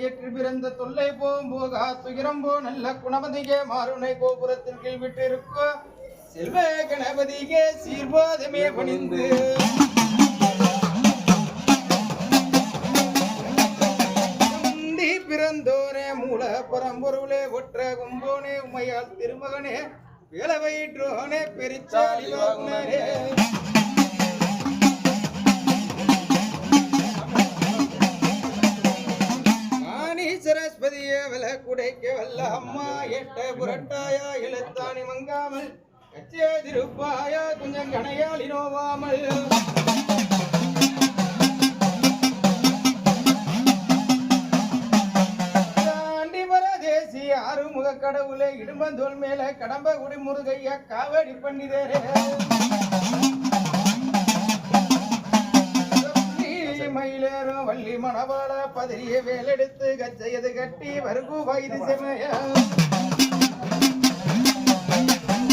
ஏற்று பிறந்த தொல்லை போம் போகா துயரம் போ நல்ல குணமதிகே மாறுனை கோபுரத்தில் கீழ் விட்டிருக்கோ செல்வ கணபதிகே சீர்வாதமே பணிந்து. முந்தி பிறந்தோனே மூல பரம்பொருளே ஒற்ற கும்போனே உமையால் திருமகனே வேலவயிற்றோனே பெரிச்சாலி சரஸ்வதியே வல குடைக்க வல்ல அம்மா எட்ட புரட்டாயா எழுத்தாணி மங்காமல் கச்சே திருப்பாயா கொஞ்சம் கணையாளி நோவாமல் தாண்டி ஆறுமுக கடவுளே இடும்பந்தோல் மேல கடம்ப குடி முருகையா காவடி பண்ணிதரே. மயிலேறும் வள்ளி மணவாள பதறிய வேலெடுத்து கச்சையது கட்டி வருகு வயது செமைய.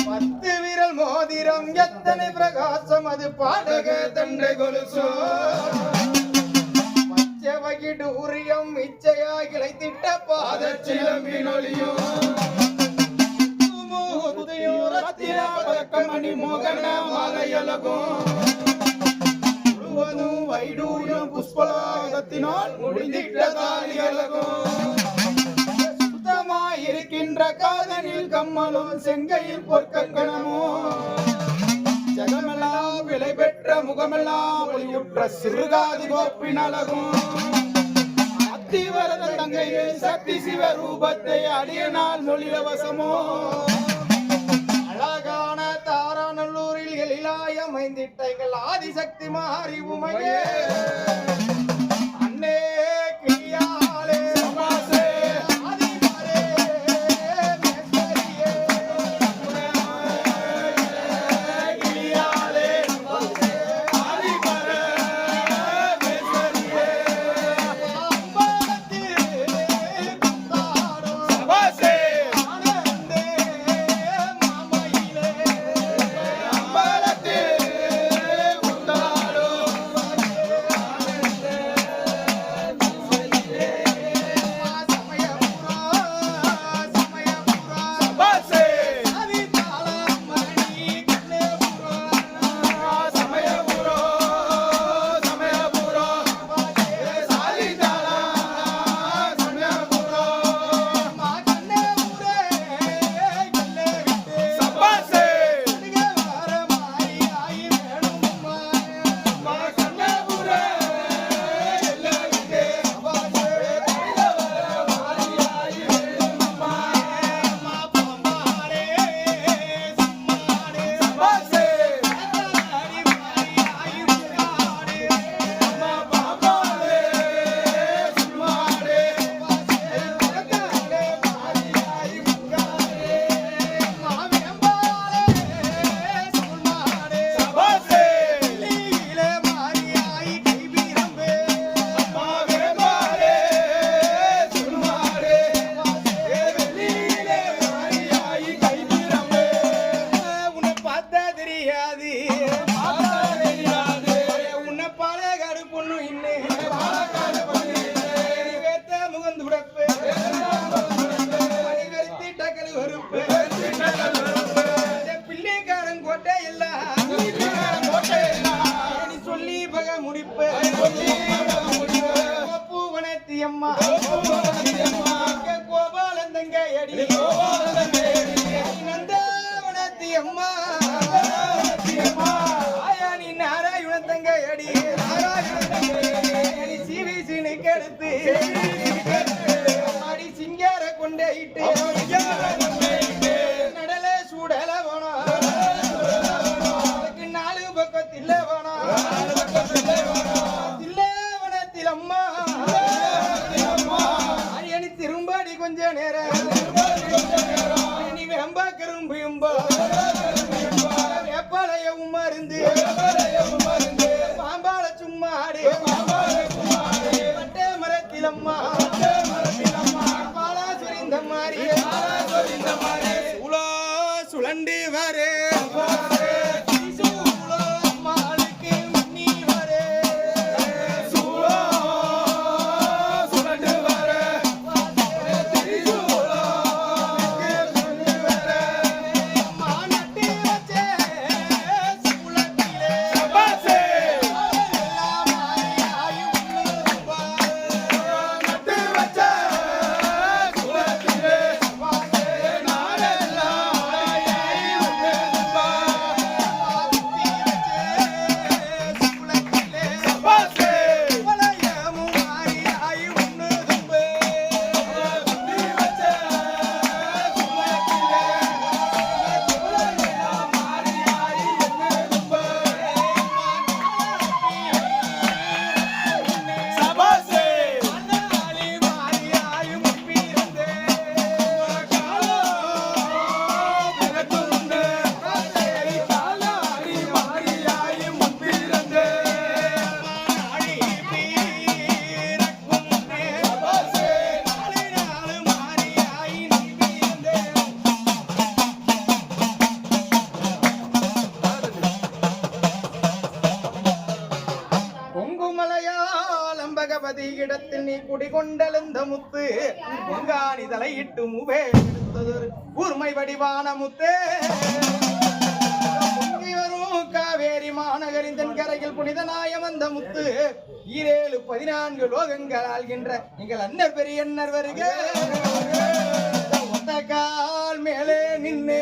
பத்து விரல் மோதிரம் எத்தனை பிரகாசம் அது பாடக தண்டை கொலுசோ. பச்சவகிடு உரியம் இச்சையா கிளைத்திட்ட பாத சிலம்பினொலியும் மோகன மாலையலகும் முழுவதும் வைடூரியம் புஷ்பலாகத்தினால் முடிந்திட்ட தாலியலகும் சுத்தமாயிருக்கின்ற காதனில் கம்மலும் செங்கையில் பொற்கணமோ ஜகமெல்லாம் விலை பெற்ற முகமெல்லாம் ஒளியுற்ற சிறுகாதி கோப்பின் அழகும் அத்திவரத தங்கையே சக்தி சிவ ரூபத்தை அடியனால் மொழிலவசமோ. அமைந்திட்ட எங்கள் ஆதிசக்தி மாறி உமையே முடிப்பு. பூவனத்தி அம்மா. கோபாலன் தங்க அடி நந்தவனத்தி அம்மா. ஆயானி நாராயண தங்க அடி நாராயண சீவி சீனுக்கு எடுத்து அடி சிங்கார கொண்டையிட்டு. நடல சூடல சுழண்டி வரே. கலந்த முத்து. பொங்காணி தலையிட்டு முவே கூர்மை வடிவான முத்து. பொங்கி வரும் காவேரி மாநகரின் தென்கரையில் புனிதனாய வந்த முத்து. ஈரேழு பதினான்கு லோகங்கள் ஆள்கின்ற எங்கள் அன்னர் பெரியன்னர் வருக. ஒத்த கால் மேலே நின்று.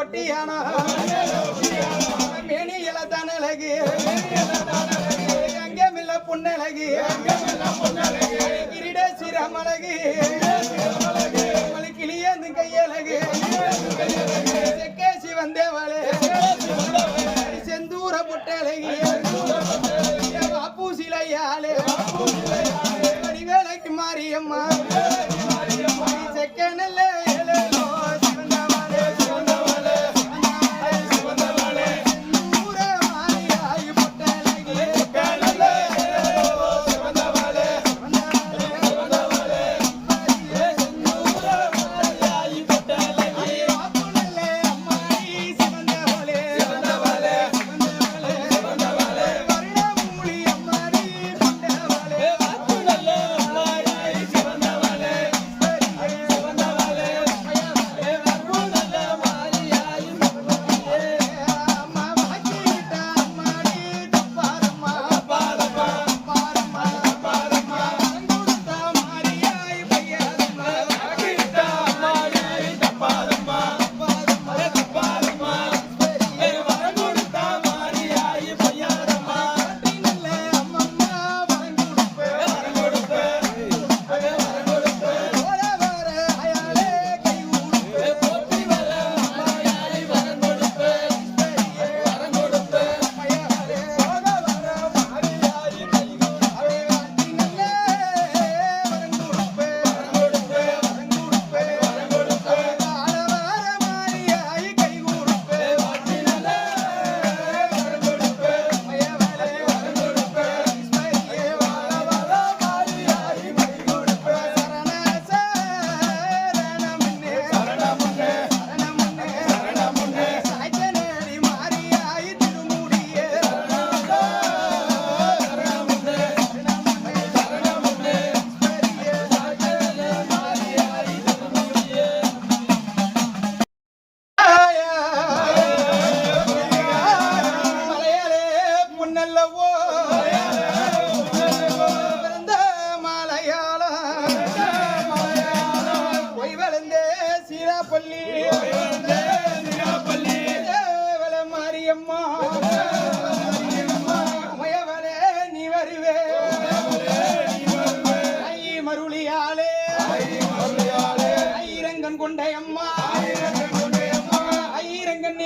ஒட்டியானா? மேனி இலத்தான அழகு. அங்கமில்ல பொன்னழகு கிரீட சிரமழகு கிளியந்து கையழகு செக்கேசி வந்தேவளே. செந்தூர புட்டழகி வாப்பூசிலையாலே வடிவேலைக்கு மாரியம்மா.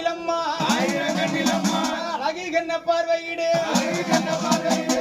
கண்ணிலம்மா. அழகு கண்ண பார்வையிடு. அழகு கண்ண பார்வையிடு.